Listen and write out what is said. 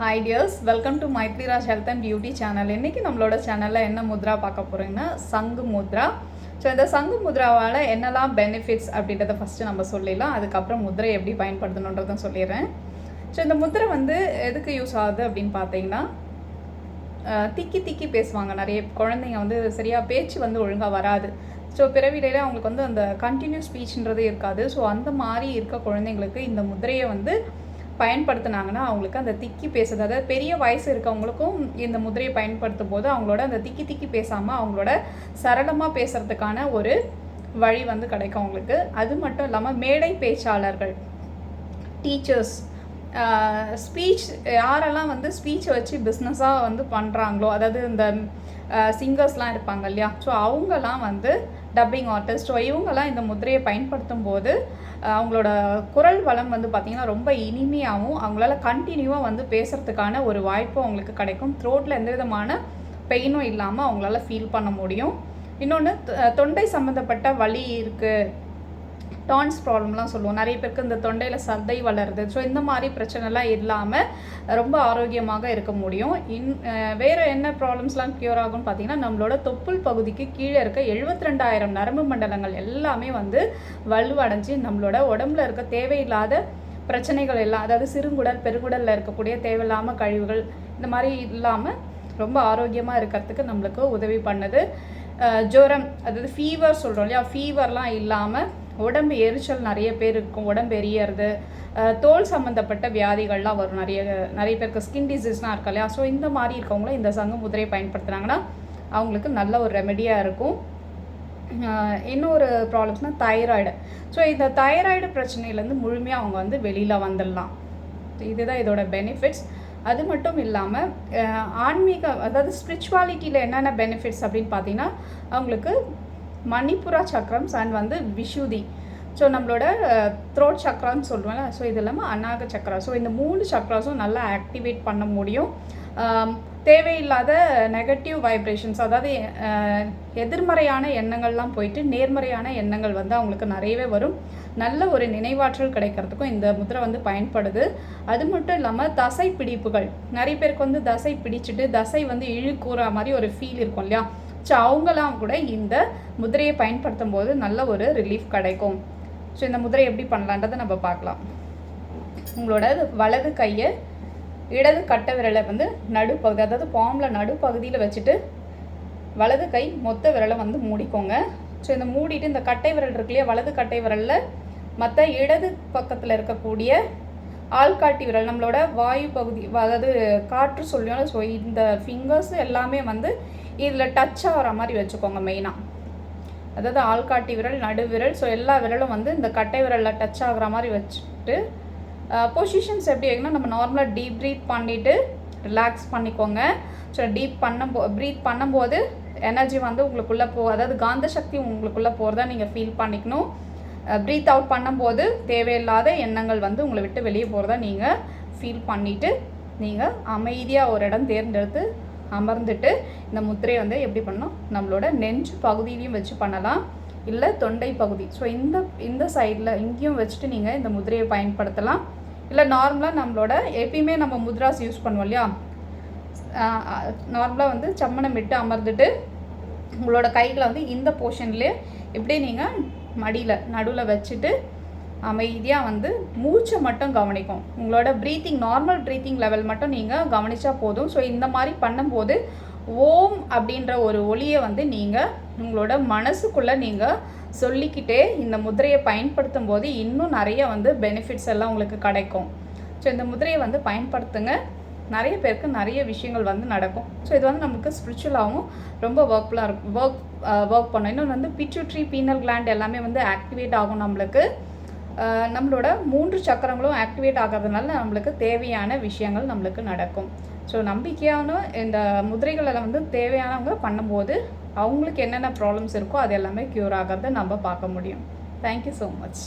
Hi dears welcome to Maitriraj health and beauty channel இன்றைக்கி நம்மளோட சேனலில் என்ன முத்ரா பார்க்க போகிறீங்கன்னா சங்கு முத்ரா. ஸோ இந்த சங்கு முத்ராவால் என்னெல்லாம் பெனிஃபிட்ஸ் அப்படின்றத ஃபஸ்ட்டு நம்ம சொல்லிடலாம். அதுக்கப்புறம் முத்ரை எப்படி பயன்படுத்தணுன்றதும் சொல்லிடுறேன். ஸோ இந்த முத்ரை வந்து எதுக்கு யூஸ் ஆகுது அப்படின்னு பார்த்தீங்கன்னா திக்கி திக்கி பேசுவாங்க நிறைய குழந்தைங்க வந்து சரியாக பேச்சு வந்து ஒழுங்காக வராது. ஸோ பிறவிடையில் அவங்களுக்கு வந்து அந்த கண்டினியூஸ் ஸ்பீச்ன்றது இருக்காது. ஸோ அந்த மாதிரி இருக்க குழந்தைங்களுக்கு இந்த முதிரையை வந்து பயன்படுத்தினாங்கன்னா அவங்களுக்கு அந்த திக்கி பேசுறது அதாவது பெரிய வயசு இருக்கவங்களுக்கும் இந்த முதிரையை பயன்படுத்தும் போது அவங்களோட அந்த திக்கி திக்கி பேசாமல் அவங்களோட சரளமாக பேசுறதுக்கான ஒரு வழி வந்து கிடைக்கும் அவங்களுக்கு. அது மட்டும் இல்லாமல் மேடை பேச்சாளர்கள் டீச்சர்ஸ் ஸ்பீச் யாரெல்லாம் வந்து ஸ்பீச்சை வச்சு பிஸ்னஸாக வந்து பண்ணுறாங்களோ அதாவது இந்த சிங்கர்ஸ்லாம் இருப்பாங்க இல்லையா? ஸோ அவங்கெல்லாம் வந்து டப்பிங் ஆர்டிஸ்ட் இவங்கெல்லாம் இந்த முதிரையை பயன்படுத்தும் போது அவங்களோட குரல் வளம் வந்து பார்த்திங்கன்னா ரொம்ப இனிமையாகவும் அவங்களால கண்டினியூவாக வந்து பேசுகிறதுக்கான ஒரு வாய்ப்பும் அவங்களுக்கு கிடைக்கும். த்ரோட்டில் எந்த விதமான பெயினும் இல்லாமல் அவங்களால ஃபீல் பண்ண முடியும். இன்னொன்று தொண்டை சம்மந்தப்பட்ட வலி இருக்குது டான்ஸ் ப்ராப்ளம்லாம் சொல்லுவோம். நிறைய பேருக்கு இந்த தொண்டையில் சதை வளருது. ஸோ இந்த மாதிரி பிரச்சனைலாம் இல்லாமல் ரொம்ப ஆரோக்கியமாக இருக்க முடியும். இன் வேறு என்ன ப்ராப்ளம்ஸ்லாம் க்யூர் ஆகும்னு பார்த்தீங்கன்னா நம்மளோட தொப்புள் பகுதிக்கு கீழே இருக்க எழுபத்தி ரெண்டாயிரம் நரம்பு மண்டலங்கள் எல்லாமே வந்து வலுவடைஞ்சு நம்மளோட உடம்புல இருக்க தேவையில்லாத பிரச்சனைகள் எல்லாம் அதாவது சிறுங்குடல் பெருங்குடலில் இருக்கக்கூடிய தேவையில்லாமல் கழிவுகள் இந்த மாதிரி இல்லாமல் ரொம்ப ஆரோக்கியமாக இருக்கிறதுக்கு நம்மளுக்கு உதவி பண்ணுது. ஜுரம் அதாவது ஃபீவர் சொல்கிறோம் இல்லையா? ஃபீவர்லாம் இல்லாமல் உடம்பு எரிச்சல் நிறைய பேர் இருக்கும் உடம்பு எரியறது. தோல் சம்மந்தப்பட்ட வியாதிகள்லாம் வரும். நிறைய நிறைய பேருக்கு ஸ்கின் டிசீஸ்லாம் இருக்கு இல்லையா? ஸோ இந்த மாதிரி இருக்கவங்களும் இந்த சங்கு முதிரையை பயன்படுத்துனாங்கன்னா அவங்களுக்கு நல்ல ஒரு ரெமெடியாக இருக்கும். இன்னொரு ப்ராப்ளம்ஸ்னால் தைராய்டு ஸோ இந்த தைராய்டு பிரச்சனையிலேருந்து முழுமையாக அவங்க வந்து வெளியில் வந்துடலாம். இதுதான் இதோட பெனிஃபிட்ஸ் அது மட்டும் இல்லாமல் ஆன்மீக அதாவது ஸ்பிரிச்சுவாலிட்டியில் என்னென்ன பெனிஃபிட்ஸ் அப்படின்னு பார்த்தீங்கன்னா அவங்களுக்கு மணிப்புரா சக்கரம்ஸ் அண்ட் வந்து விஷுதி. ஸோ நம்மளோட த்ரோட் சக்கரான்னு சொல்லுவோம்ல ஸோ இது இல்லாமல் அநாக சக்கரா ஸோ இந்த மூணு சக்கராஸும் நல்லா ஆக்டிவேட் பண்ண முடியும். தேவையில்லாத நெகட்டிவ் வைப்ரேஷன்ஸ் அதாவது எதிர்மறையான எண்ணங்கள்லாம் போயிட்டு நேர்மறையான எண்ணங்கள் வந்து அவங்களுக்கு நிறையவே வரும். நல்ல ஒரு நினைவாற்றல் கிடைக்கிறதுக்கும் இந்த முத்திரை வந்து பயன்படுது. அது மட்டும் இல்லாமல் தசை பிடிப்புகள். நிறைய பேருக்கு வந்து தசை பிடிச்சிட்டு தசை வந்து இழுக்கூற மாதிரி ஒரு ஃபீல் இருக்கும் இல்லையா? ஸோ அவங்களாம் கூட இந்த முதிரையை பயன்படுத்தும் போது நல்ல ஒரு ரிலீஃப் கிடைக்கும். ஸோ இந்த முதிரை எப்படி பண்ணலான்றதை நம்ம பார்க்கலாம். உங்களோட வலது கையை இடது கட்டை விரலை வந்து நடுப்பகுதி அதாவது பாம்பில் நடுப்பகுதியில் வச்சுட்டு வலது கை மொத்த விரலை வந்து மூடிக்கோங்க. ஸோ இந்த மூடிட்டு இந்த கட்டை விரல் இருக்கு இல்லையா வலது கட்டை விரலில் மற்ற இடது பக்கத்தில் இருக்கக்கூடிய ஆள்காட்டி விரல் நம்மளோட வாயு பகுதி அதாவது காற்று சொல்லுவோம் ஸோ இந்த ஃபிங்கர்ஸ் எல்லாமே வந்து இதில் டச் ஆகிற மாதிரி வச்சுக்கோங்க மெயினாக அதாவது ஆள்காட்டி விரல் நடுவிரல் ஸோ எல்லா விரலும் வந்து இந்த கட்டை விரலில் டச் ஆகுற மாதிரி வச்சுட்டு பொசிஷன்ஸ் எப்படி இருக்குன்னா நம்ம நார்மலாக டீப் ப்ரீத் பண்ணிவிட்டு ரிலாக்ஸ் பண்ணிக்கோங்க. ஸோ டீப் பண்ணும் போ ப்ரீத் பண்ணும்போது எனர்ஜி வந்து உங்களுக்குள்ளே போ அதாவது காந்த சக்தி உங்களுக்குள்ளே போகிறதா நீங்கள் ஃபீல் பண்ணிக்கணும். ப்ரீத் அவுட் பண்ணும்போது தேவையில்லாத எண்ணங்கள் வந்து உங்களை விட்டு வெளியே போகிறதா நீங்கள் ஃபீல் பண்ணிவிட்டு நீங்கள் அமைதியாக ஒரு இடம் தேர்ந்தெடுத்து அமர்ந்துட்டு இந்த முத்திரையை வந்து எப்படி பண்ணணும்? நம்மளோட நெஞ்சு பகுதியிலையும் வச்சு பண்ணலாம். இல்லை தொண்டை பகுதி. ஸோ இந்த இந்த சைடில் இங்கேயும் வச்சுட்டு நீங்கள் இந்த முதிரையை பயன்படுத்தலாம். இல்லை நார்மலாக நம்மளோட எப்பயுமே நம்ம முத்ராஸ் யூஸ் பண்ணுவோம் இல்லையா? நார்மலாக வந்து சம்மணம் விட்டு அமர்ந்துட்டு உங்களோட கைகளை வந்து இந்த போர்ஷன்லேயே இப்படியே நீங்கள் மடியில் நடுவில் வச்சுட்டு அமைதியாக வந்து மூச்சை மட்டும் கவனிக்கும். உங்களோட ப்ரீத்திங் நார்மல் ப்ரீத்திங் லெவல் மட்டும் நீங்கள் கவனித்தா போதும். ஸோ இந்த மாதிரி பண்ணும்போது ஓம் அப்படின்ற ஒரு ஒளியை வந்து நீங்கள் உங்களோட மனசுக்குள்ளே நீங்கள் சொல்லிக்கிட்டே இந்த முதிரையை பயன்படுத்தும் போது இன்னும் நிறைய வந்து பெனிஃபிட்ஸ் எல்லாம் உங்களுக்கு கிடைக்கும். ஸோ இந்த முதிரையை வந்து பயன்படுத்துங்க. நிறைய பேருக்கு நிறைய விஷயங்கள் வந்து நடக்கும். ஸோ இது வந்து நமக்கு ஸ்பிரிச்சுவலாகவும் ரொம்ப ஒர்க்ஃபுல்லாக இருக்கும். ஒர்க் ஒர்க் பண்ணும். இன்னொன்று வந்து பிச்சுட்ரி பீனல் கிளாண்ட் எல்லாமே வந்து ஆக்டிவேட் ஆகும் நம்மளுக்கு. நம்மளோட மூன்று சக்கரங்களும் ஆக்டிவேட் ஆகிறதுனால நம்மளுக்கு தேவையான விஷயங்கள் நம்மளுக்கு நடக்கும். ஸோ நம்பிக்கையான இந்த முதிரைகளெல்லாம் வந்து தேவையானவங்க பண்ணும்போது அவங்களுக்கு என்னென்ன ப்ராப்ளம்ஸ் இருக்கோ அது எல்லாமே க்யூர் ஆகிறத நம்ம பார்க்க முடியும். Thank you so much